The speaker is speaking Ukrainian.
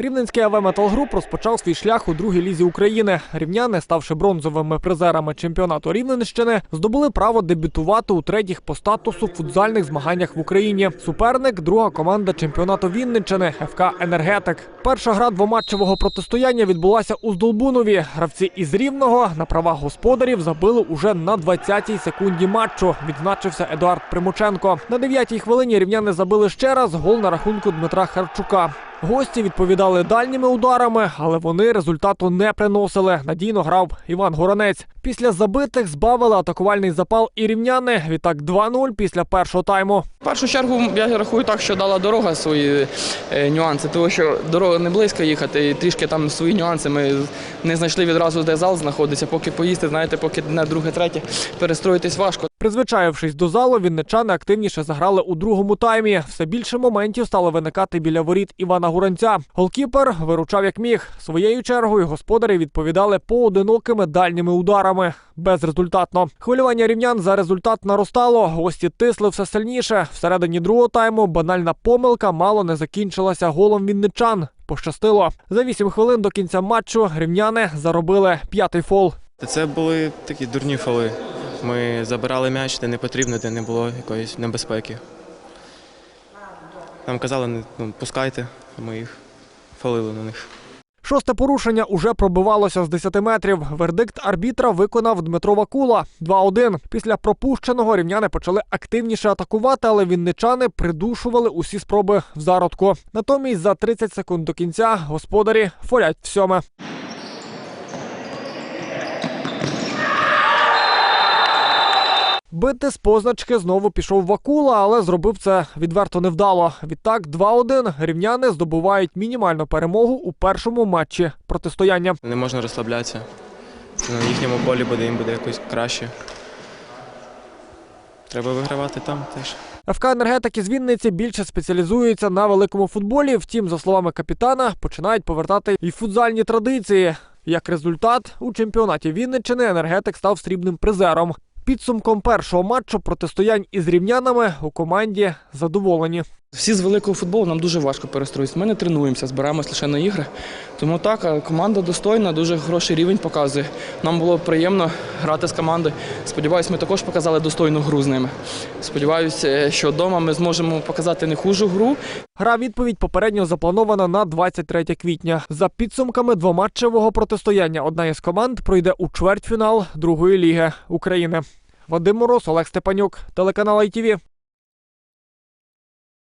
Рівненський АВ «Металгруп» розпочав свій шлях у другій лізі України. Рівняни, ставши бронзовими призерами чемпіонату Рівненщини, здобули право дебютувати у третіх по статусу футзальних змаганнях в Україні. Суперник друга команда чемпіонату Вінниччини ФК Енергетик. Перша гра двоматчевого протистояння відбулася у Здолбунові. Гравці із Рівного на правах господарів забили уже на 20-й секунді матчу. Відзначився Едуард Примученко. На 9-й хвилині рівняни забили ще раз гол на рахунку Дмитра Харчука. Гості відповідали дальніми ударами, але вони результату не приносили. Надійно грав Іван Горонець. Після забитих збавили атакувальний запал і рівняни. Відтак 2-0 після першого тайму. В першу чергу я рахую так, що дала дорога свої е, нюанси, тому що дорога не близько їхати, і трішки там свої нюанси. Ми не знайшли відразу, де зал знаходиться. Поки поїсти, знаєте, поки не друге, третє, перестроїтись важко. Призвичаєвшись до залу, вінничани активніше заграли у другому таймі. Все більше моментів стало виникати біля воріт Івана Гуранця. Голкіпер виручав як міг. Своєю чергою господарі відповідали поодинокими дальніми ударами. Безрезультатно. Хвилювання рівнян за результат наростало. Гості тисли все сильніше. Всередині другого тайму банальна помилка мало не закінчилася голом вінничан. Пощастило. За 8 хвилин до кінця матчу рівняни заробили п'ятий фол. Це були такі дурні фоли. Ми забирали м'яч, де не потрібно, де не було якоїсь небезпеки. Нам казали, ну, пускайте, а ми їх фалили на них. Шосте порушення уже пробивалося з 10 метрів. Вердикт арбітра виконав Дмитро Вакула 2-1. Після пропущеного рівняни почали активніше атакувати, але вінничани придушували усі спроби в зародку. Натомість за 30 секунд до кінця господарі форять в сьоме. Бити з позначки знову пішов Вакула, але зробив це відверто невдало. Відтак 2-1 рівняни здобувають мінімальну перемогу у першому матчі протистояння. Не можна розслаблятися. Це на їхньому полі буде, їм буде якось краще. Треба вигравати там теж. ФК «Енергетик» із Вінниці більше спеціалізується на великому футболі. Втім, за словами капітана, починають повертати і футзальні традиції. Як результат, у чемпіонаті Вінниччини енергетик став срібним призером. Підсумком першого матчу протистоянь із рівнянами у команді задоволені. Всі з великого футболу нам дуже важко перестроїтися. Ми не тренуємося, збираємось лише на ігри. Тому так, команда достойна, дуже хороший рівень показує. Нам було приємно грати з командою. Сподіваюсь, ми також показали достойну гру з ними. Сподіваюся, що вдома ми зможемо показати не хужу гру. Гра відповідь попередньо запланована на 23 квітня. За підсумками двоматчевого протистояння одна із команд пройде у чвертьфінал другої ліги України. Вадим Мороз, Олег Степанюк, телеканал ITV.